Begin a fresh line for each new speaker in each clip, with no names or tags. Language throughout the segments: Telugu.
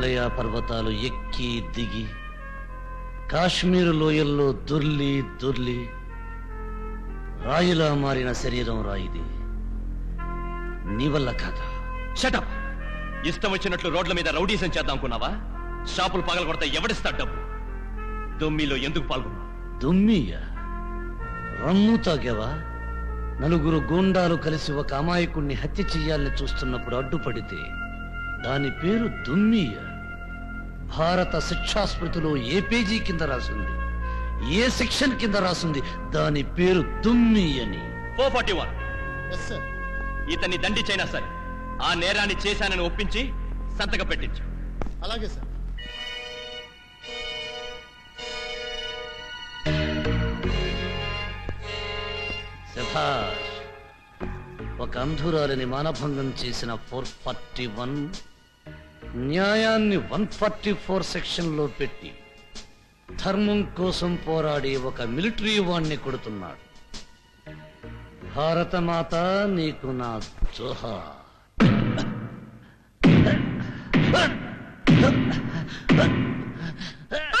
హిమాలయ పర్వతాలు ఎక్కి దిగి కాశ్మీరు లోయల్లో దొర్లి దొర్లి రాయిలా మారిన శరీరం రాయిది నీ వల్ల కాదా
షటప్ ఇష్టం వచ్చినట్లు రోడ్ల మీద రౌడీసం చేద్దాం అనుకున్నావా? షాపులు పగల కొడితే ఎవడిస్తాడు డబ్బు? దొమ్మిలో ఎందుకు పాల్గొన్నా
దుమ్మియ? రమ్ము తాగావా? నలుగురు గూండాలు కలిసి ఒక అమాయకుణ్ణి హత్య చెయ్యాలని చూస్తున్నప్పుడు అడ్డుపడితే దాని పేరు దుమ్మియ? భారత శిక్షా స్మృతిలో ఏ పేజీ కింద రాసింది? ఏ సెక్షన్ కింద రాసింది? దాని పేరు దుమ్మి అని.
Four forty one. ఇతన్ని దండించైనా సరే ఆ నేరాన్ని చేశానని ఒప్పించి సంతకం పెట్టించు.
అలాగే సార్
శభాష్ ఒక అంధురాలిని మానభంగం చేసిన ఫోర్ ఫార్టీ వన్ న్యాయాన్ని వన్ ఫార్టీ ఫోర్ సెక్షన్లో పెట్టి ధర్మం కోసం పోరాడి ఒక మిలిటరీ వాణ్ణి కొడుతున్నాడు. భారతమాత నీకు నా జోహా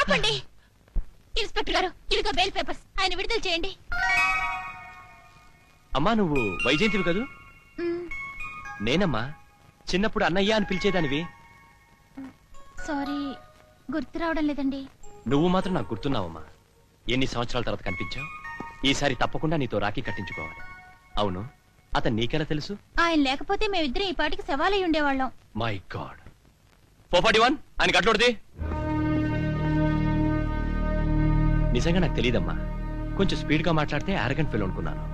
ఆపండి. ఇన్స్పెక్టర్ గారు ఇదిగో బెయిల్ పేపర్స్. ఆయన విడుదల చేయండి.
అమ్మా నువ్వు వైజయంతివి కదూ?
మ్మ్,
నేనమ్మా చిన్నప్పుడు అన్నయ్య అని పిలిచేదానివి.
సారీ గుర్తు రావడం లేదండి.
నువ్వు మాత్రం నాకు గుర్తున్నావమ్మా. ఎన్ని సంవత్సరాల తర్వాత కనిపించావు? ఈసారి తప్పకుండా నీతో రాఖీ కట్టించుకోవాలి. అవును అతను నీకెలా తెలుసు?
ఆయన లేకపోతే మేమిద్దరం ఈ పాటికి సవాలై ఉండేవాళ్ళం.
My god four forty one ఆయన కట్లోడిది నిజంగా నాకు తెలియదమ్మా కొంచెం స్పీడ్గా మాట్లాడితే అరగంట ఫీల్ అనుకున్నాను.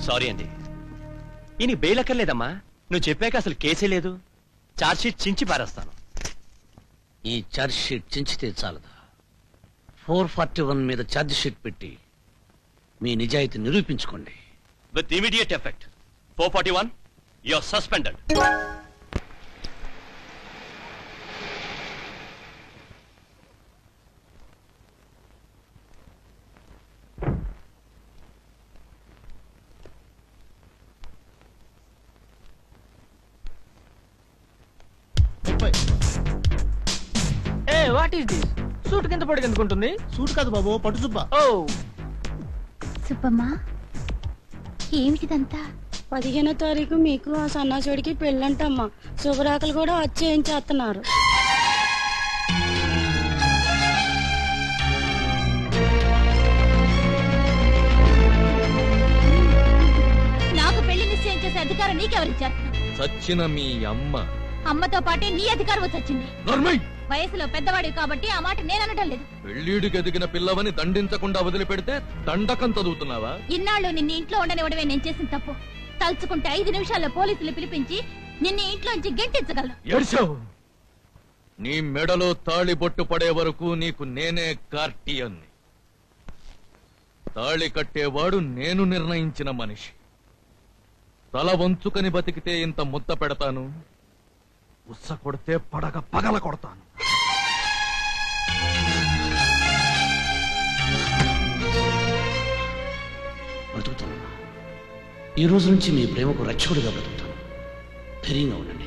సారీ అండి. ఈయన బెయిల్ అక్కర్లేదమ్మా. నువ్వు చెప్పాక అసలు కేసే లేదు. చార్జ్ షీట్ చించి పారేస్తాను.
ఈ ఛార్జ్ షీట్ చించితే చాలదా? ఫోర్ ఫార్టీ వన్ మీద ఛార్జ్ షీట్ పెట్టి మీ నిజాయితీ నిరూపించుకోండి.
With immediate effect four forty one your suspended
what is this suit కింద పడి ఎందుకుంటుంది?
సూట్ కాదు బాబు పట్టు సుబ్బ.
ఓ.
సుబ్బమ్మా ఏమిటిదంతా?
పదిహేనో తారీఖు మీకు ఆ సన్నాసుడికి పెళ్ళంటమ్మా. శుభరాకలు కూడా వచ్చేయించేస్తున్నారు
నాకు పెళ్ళి నిశ్చయం చేసే అధికారం నీకెవరిచ్చారు?
చచ్చిన మీ అమ్మ.
అమ్మతో పాటే నీ అధికారం వచ్చింది వయసులో పెద్దవాడివి కాబట్టి ఆ మాట నేను అనటం లేదు.
పెళ్ళీడికి ఎదిగిన పిల్లవని దండించకుండా వదిలిపెడితే దండకం చదువుతున్నావా?
ఇన్నాళ్ళు నిన్ను ఇంట్లో ఉండనివ్వడమే నేను చేసిన తప్పు. తలుచుకుంటే ఐదు నిమిషాల్లో పోలీసులు పిలిపించి నిన్ను ఇంట్లోంచి గెంటించగలను.
ఏడ్చావు? నీ మెడలో తాళి బొట్టు పడే వరకు నీకు నేనే కార్టియన్ని. తాళి కట్టేవాడు నేను నిర్ణయించిన మనిషి. తల వంచుకని బతికితే ఇంత ముద్ద పెడతాను? ఉస్స కొడితే పడగ పగల కొడతాను.
ఈ రోజు నుంచి మీ ప్రేమకు రక్షకుడిగా బ్రతుకుతాను. ధైర్యంగా ఉండండి.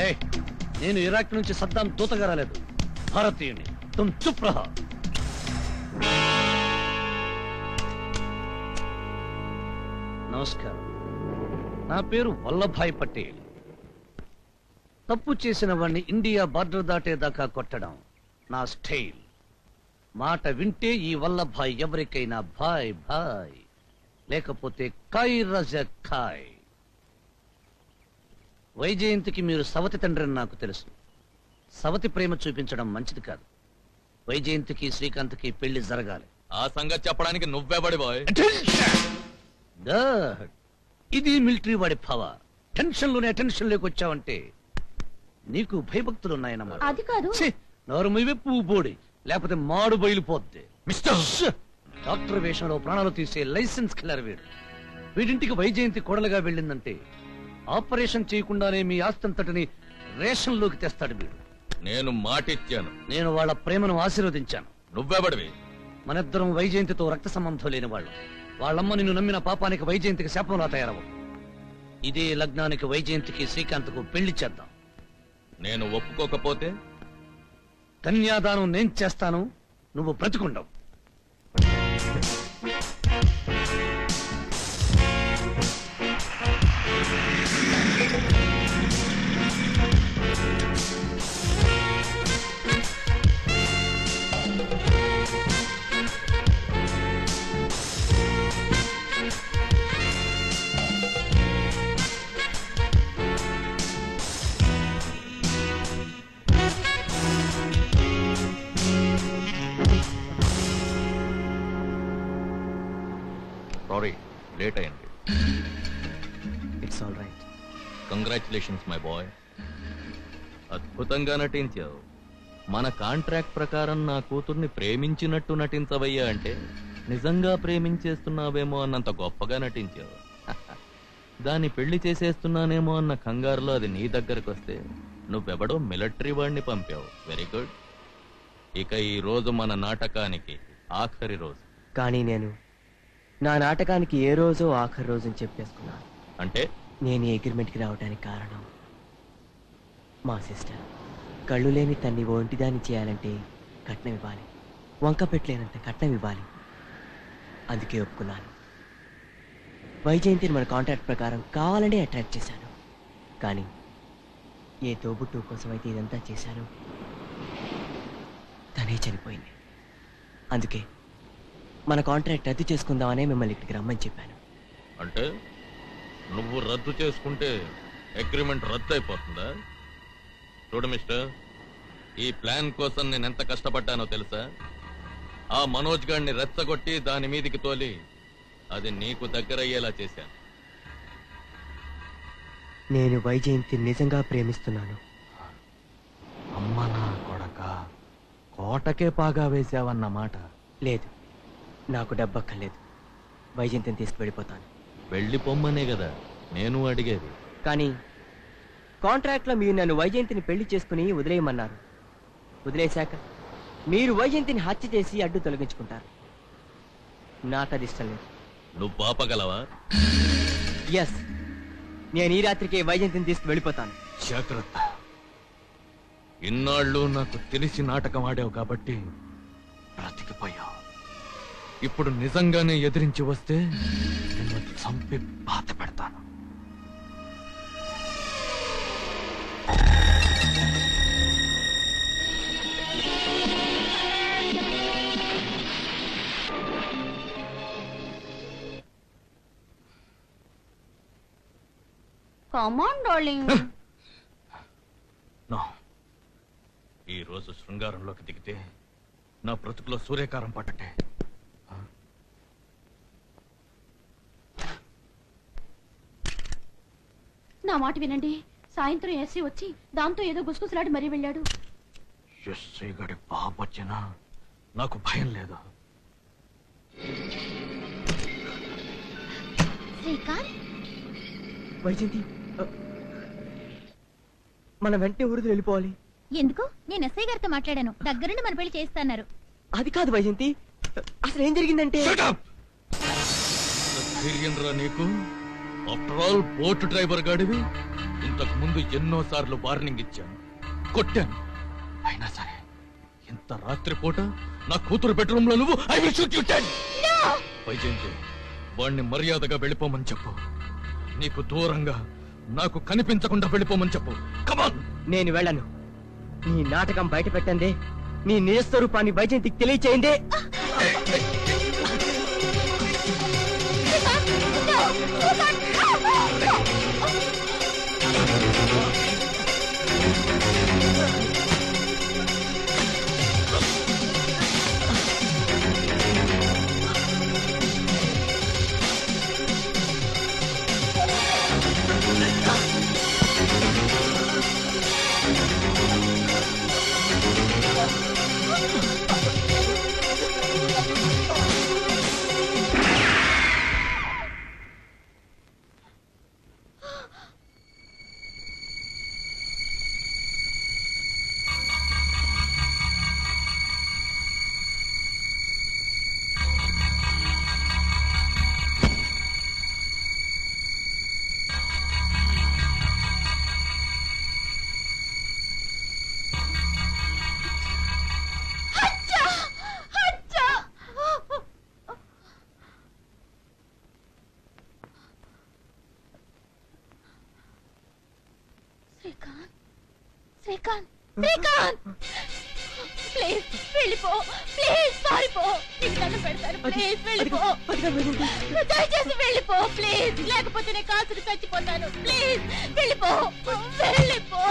ఏయ్, నేను ఇరాక్ నుంచి సద్దాం దూతగా రాలేదు. భారతీయుని. తుమ్ చుప్ రహా. నమస్కారం. నా పేరు వల్లభాయ్ పటేల్. తప్పు చేసిన వాణ్ణి ఇండియా బార్డర్ దాటేదాకా కొట్టడం నా స్టైల్. మాట వింటే ఈ వల్లభాయ్ ఎవరికైనా భాయ్ భాయ్ లేకపోతే కాయ్ రజ ఖాయ్. వైజయంతికి మీరు సవతి తండ్రిని నాకు తెలుసు. సవతి ప్రేమ చూపించడం మంచిది కాదు. వైజయంతికి శ్రీకాంత్కి పెళ్ళి జరగాలి.
ఆ సంగతి చెప్పడానికి నువ్వెవడి బాయ్?
Good. ఇది మిలిటరీ వాడి పవ టెన్షన్లోనే టెన్షన్ లేకి వచ్చావంటే నీకు భయభక్తులు ఉన్నాయన్నమాట
అది కాదు.
నోరు మీవే పువ్వు పోడి. లేకపోతే మాడు బయలుపోద్ది.
మిస్టర్!
డాక్టర్ వేషంలో ప్రాణాలు తీసే లైసెన్స్ కిల్లర్ వీడు. వీడింటికి వైజయంతి కోడలుగా వెళ్ళిందంటే ఆపరేషన్ చేయకుండానే మీ ఆస్తంతటిని రేషన్లోకి తెస్తాడు వీడు.
నేను మాటిచ్చాను.
నేను వాళ్ళ ప్రేమను ఆశీర్వదించాను.
నువ్వెవడివి?
మనిద్దరం వైజయంతితో రక్త సంబంధం లేని వాళ్ళు. వాళ్ళమ్మ నిన్ను నమ్మిన పాపానికి వైజయంతికి శాపంలా తయారవు ఇదే లగ్నానికి వైజయంతికి శ్రీకాంత్కు పెళ్ళి చేద్దాం.
నేను ఒప్పుకోకపోతే?
కన్యాదానం నేను చేస్తాను. నువ్వు బ్రతికుండవు.
లేట్ అయింది
it's all right
congratulations my boy అద్భుతంగా నటించావు. మన కాంట్రాక్ట్ ప్రకారం నా కూతుర్ని ప్రేమించినట్టు నటించవయ్యా అంటే నిజంగా ప్రేమించేస్తున్నావేమో అన్నంత గొప్పగా నటించావు. దాన్ని పెళ్ళి చేసేస్తున్నానేమో అన్న కంగారులో అది నీ దగ్గరకు వస్తే నువ్వెవడో మిలిటరీ వాడిని పంపావు. వెరీ గుడ్ ఇక ఈ రోజు మన నాటకానికి ఆఖరి రోజు.
కానీ నేను నా నాటకానికి ఏ రోజో ఆఖరి రోజు అని చెప్పేసుకున్నాను.
అంటే?
నేను ఈ అగ్రిమెంట్కి రావడానికి కారణం మా సిస్టర్. కళ్ళు లేని తన్ని ఒంటిదాన్ని చేయాలంటే కట్నం ఇవ్వాలి. వంక పెట్టలేనంత కట్నం ఇవ్వాలి. అందుకే ఒప్పుకున్నాను. వైజయంతిని మన కాంట్రాక్ట్ ప్రకారం కావాలనే అట్రాక్ట్ చేశాను. కానీ ఏ తోబుట్టు కోసం అయితే ఇదంతా చేశాను తనే చనిపోయింది. అందుకే మన కాంట్రాక్ట్ రద్దు చేసుకుందామనే మిమ్మల్ని ఇక్కడికి రమ్మని చెప్పాను.
అంటే నువ్వు రద్దు చేసుకుంటే అగ్రిమెంట్ రద్దు అయిపోతుందా? చూడు మిస్టర్ ఈ ప్లాన్ కోసం నేను ఎంత కష్టపడ్డానో తెలుసా? ఆ మనోజ్ గాడిని రెచ్చగొట్టి దాని మీదికి తోలి అది నీకు దగ్గరయ్యేలా చేశాను.
నేను వైజయంతి నిజంగా ప్రేమిస్తున్నాను.
అమ్మ నా కొడక కోటకే పాగా వేసావన్నమాట
లేదు. నాకు డబ్బక్కర్లేదు. వైజయంతిని తీసుకువెళ్ళిపోతాను.
వెళ్ళి పొమ్మనే కదా నేను అడిగేది.
కానీ కాంట్రాక్ట్లో మీరు నన్ను వైజయంతిని పెళ్ళి చేసుకుని వదిలేయమన్నారు. వదిలేశాక మీరు వైజయంతిని హత్య చేసి అడ్డు తొలగించుకుంటారు. నాకు అది ఇష్టం లేదు.
నువ్వు పాపగలవా?
ఎస్ నేను ఈ రాత్రికే వైజయంతిని తీసుకు వెళ్ళిపోతాను
జాగ్రత్త. ఇన్నాళ్ళు నాకు తెలిసి నాటకం ఆడావు కాబట్టి బ్రతికిపోయావు. ఇప్పుడు నిజంగానే ఎదిరించి వస్తే నిన్ను చంపి బాధ పెడతాను.
కమాన్ డార్లింగ్
నో ఈ రోజు శృంగారంలోకి దిగితే నా బ్రతుకులో సూర్యకారం పట్టటే
నా మాట వినండి. సాయంత్రం ఎస్సీ వచ్చి దాంతో ఏదో గుసగుసలాడి మరీ వెళ్ళాడు.
ఎస్ఐ గడి బాబొచ్చినా నాకు భయం లేదు.
శ్రీకాంత్?
వైజయంతి అ, మనం వెంటనే ఊరికి వెళ్ళిపోవాలి.
ఎందుకు? నేను ఎస్ఐ గారితో మాట్లాడాను. దగ్గరుండి మన పెళ్ళి చేస్తున్నారు
అది కాదు వైజయంతి అసలు ఏం జరిగిందంటే
నీకు. ఆఫ్టర్ ఆల్ బోట్ డ్రైవర్ గాడివి. ఇంతకు ముందు ఎన్నో సార్లు వార్నింగ్ ఇచ్చాను. కొట్టాను. అయినా సరే ఇంత రాత్రిపూట నా కూతురు బెడ్రూమ్లో నువ్వు? I will shoot you dead Vyjayanthi వాణ్ణి మర్యాదగా వెళ్ళిపోమని చెప్పు. నీకు దూరంగా నాకు కనిపించకుండా వెళ్ళిపోమని చెప్పు. కమాన్
నేను వెళ్ళను. నీ నాటకం బయట పెట్టండి నీ నిజ స్వరూపాన్ని వైజయంతికి తెలియచేయండి
శ్రీకాంత్! ప్లీజ్ వెళ్ళిపో ప్లీజ్ పారిపో. నీకు దండం పెడతాను ప్లీజ్ వెళ్ళిపో. దయచేసి వెళ్ళిపో ప్లీజ్. లేకపోతే నేను కాసులు చచ్చిపోతాను. ప్లీజ్ వెళ్ళిపో వెళ్ళిపో.